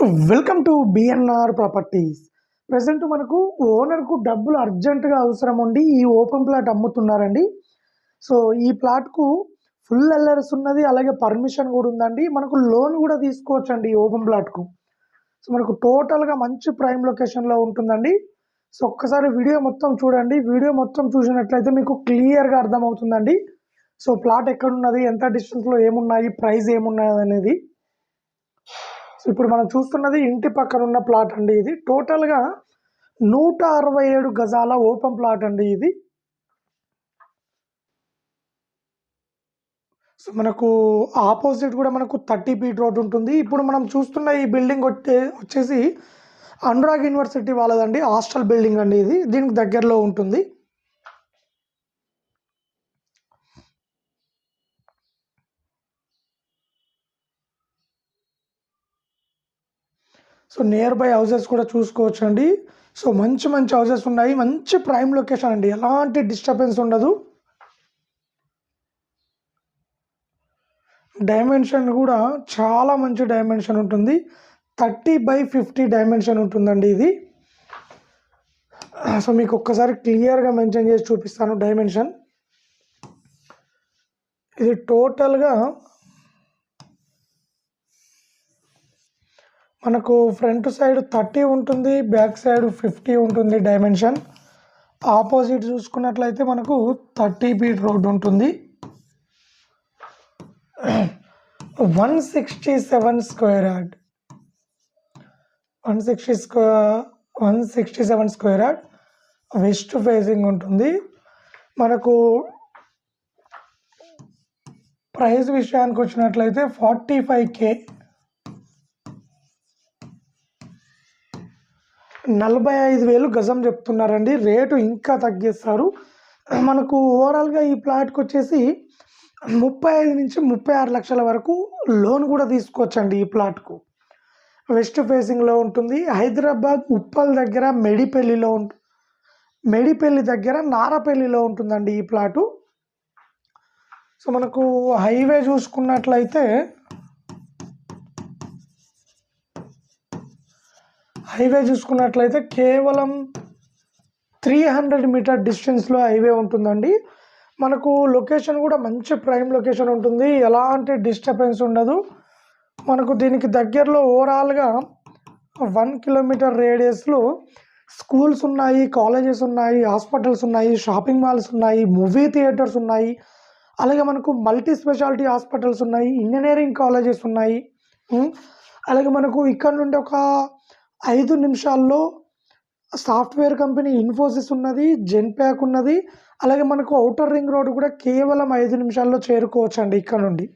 Welcome to BNR properties present మనకు ఓనర్కు డబ్బులు అర్జెంటుగా అవసరం ఉండి ఈ ఓపెన్ ప్లాట్ అమ్ముతున్నారండి. సో ఈ ప్లాట్కు ఫుల్ ఎల్లర్స్ ఉన్నది అలాగే పర్మిషన్ కూడా ఉందండి. మనకు లోన్ కూడా తీసుకోవచ్చు అండి ఈ ఓపెన్ ప్లాట్కు. సో మనకు టోటల్గా మంచి ప్రైమ్ లొకేషన్లో ఉంటుందండి. సో ఒక్కసారి వీడియో మొత్తం చూడండి. వీడియో మొత్తం చూసినట్లయితే మీకు క్లియర్గా అర్థమవుతుందండి. సో ప్లాట్ ఎక్కడున్నది ఎంత డిస్టెన్స్లో ఏమున్నాయి ప్రైస్ ఏమున్నది అనేది. ఇప్పుడు మనం చూస్తున్నది ఇంటి పక్కన ఉన్న ప్లాట్ అండి ఇది. టోటల్గా నూట అరవై ఏడు గజాల ఓపెన్ ప్లాట్ అండి ఇది. సో మనకు ఆపోజిట్ కూడా మనకు థర్టీ ఫీట్ రోడ్ ఉంటుంది. ఇప్పుడు మనం చూస్తున్న ఈ బిల్డింగ్ వచ్చే వచ్చేసి అనురాగ్ యూనివర్సిటీ వాళ్ళదండి. హాస్టల్ బిల్డింగ్ అండి ఇది. దీనికి దగ్గరలో ఉంటుంది. సో నియర్ బై హౌసెస్ కూడా చూసుకోవచ్చు అండి సో మంచి మంచి హౌసెస్ ఉన్నాయి. మంచి ప్రైమ్ లొకేషన్ అండి. ఎలాంటి డిస్టర్బెన్స్ ఉండదు. డైమెన్షన్ కూడా చాలా మంచి డైమెన్షన్ ఉంటుంది. థర్టీ బై ఫిఫ్టీ డైమెన్షన్ ఉంటుందండి ఇది. సో మీకు ఒక్కసారి క్లియర్గా మెన్షన్ చేసి చూపిస్తాను డైమెన్షన్ ఇది టోటల్గా మనకు ఫ్రంట్ సైడ్ థర్టీ ఉంటుంది బ్యాక్ సైడ్ ఫిఫ్టీ ఉంటుంది డైమెన్షన్ ఆపోజిట్ చూసుకున్నట్లయితే మనకు థర్టీ ఫీట్ రోడ్ ఉంటుంది. One sixty seven square yard. One sixty square one sixty seven square yard. West facing ఉంటుంది. మనకు ప్రైస్ విషయానికి వచ్చినట్లయితే ఫార్టీ ఫైవ్ కే నలభై ఐదు వేలు గజం చెప్తున్నారండి. రేటు ఇంకా తగ్గిస్తారు. మనకు ఓవరాల్గా ఈ ప్లాట్కి వచ్చేసి ముప్పై ఐదు నుంచి ముప్పై ఆరు లక్షల వరకు లోన్ కూడా తీసుకోవచ్చండి ఈ ప్లాట్కు వెస్ట్ ఫేసింగ్లో ఉంటుంది. హైదరాబాద్ ఉప్పల్ దగ్గర మెడిపల్లిలో ఉంటు మెడిపల్లి దగ్గర నారపల్లిలో ఉంటుందండి ఈ ప్లాటు సో మనకు హైవే చూసుకున్నట్లయితే హైవే చూసుకున్నట్లయితే కేవలం త్రీ హండ్రెడ్ మీటర్ డిస్టెన్స్లో హైవే ఉంటుందండి. మనకు లొకేషన్ కూడా మంచి ప్రైమ్ లొకేషన్ ఉంటుంది. ఎలాంటి డిస్టర్బెన్స్ ఉండదు. మనకు దీనికి దగ్గరలో ఓవరాల్గా వన్ కిలోమీటర్ రేడియస్లో స్కూల్స్ ఉన్నాయి కాలేజెస్ ఉన్నాయి హాస్పిటల్స్ ఉన్నాయి షాపింగ్ మాల్స్ ఉన్నాయి మూవీ థియేటర్స్ ఉన్నాయి. అలాగే మనకు మల్టీ స్పెషాలిటీ హాస్పిటల్స్ ఉన్నాయి ఇంజనీరింగ్ కాలేజెస్ ఉన్నాయి. అలాగే మనకు ఇక్కడ నుండి ఒక ఐదు నిమిషాల్లో సాఫ్ట్వేర్ కంపెనీ ఇన్ఫోసిస్ ఉన్నది జెన్ప్యాక్ ఉన్నది. అలాగే మనకు అవుటర్ రింగ్ రోడ్ కూడా కేవలం ఐదు నిమిషాల్లో చేరుకోవచ్చు అండి ఇక్కడ నుండి.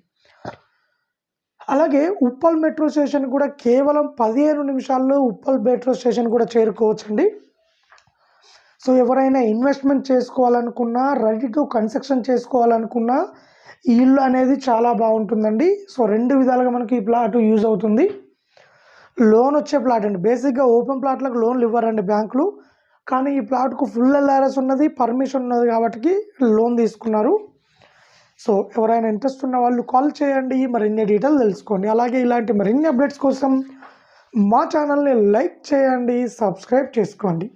అలాగే ఉప్పల్ మెట్రో స్టేషన్ కూడా కేవలం పదిహేను నిమిషాల్లో ఉప్పల్ మెట్రో స్టేషన్ కూడా చేరుకోవచ్చు అండి సో ఎవరైనా ఇన్వెస్ట్మెంట్ చేసుకోవాలనుకున్నా రెడీ టు కన్స్ట్రక్షన్ చేసుకోవాలనుకున్నా ఈ ఇల్లు అనేది చాలా బాగుంటుందండి. సో రెండు విధాలుగా మనకి ఈ ప్లాట్ యూజ్ అవుతుంది. లోన్ వచ్చే ప్లాట్ అండి. బేసిక్గా ఓపెన్ ప్లాట్లకు లోన్లు ఇవ్వరండి బ్యాంకులు. కానీ ఈ ప్లాట్కు ఫుల్ ఎల్ఆర్ఎస్ ఉన్నది పర్మిషన్ ఉన్నది కాబట్టి లోన్ తీసుకున్నారు. సో ఎవరైనా ఇంట్రెస్ట్ ఉన్న వాళ్ళు కాల్ చేయండి. మరిన్ని డీటెయిల్ తెలుసుకోండి. అలాగే ఇలాంటి మరిన్ని అప్డేట్స్ కోసం మా ఛానల్ని లైక్ చేయండి సబ్స్క్రైబ్ చేసుకోండి.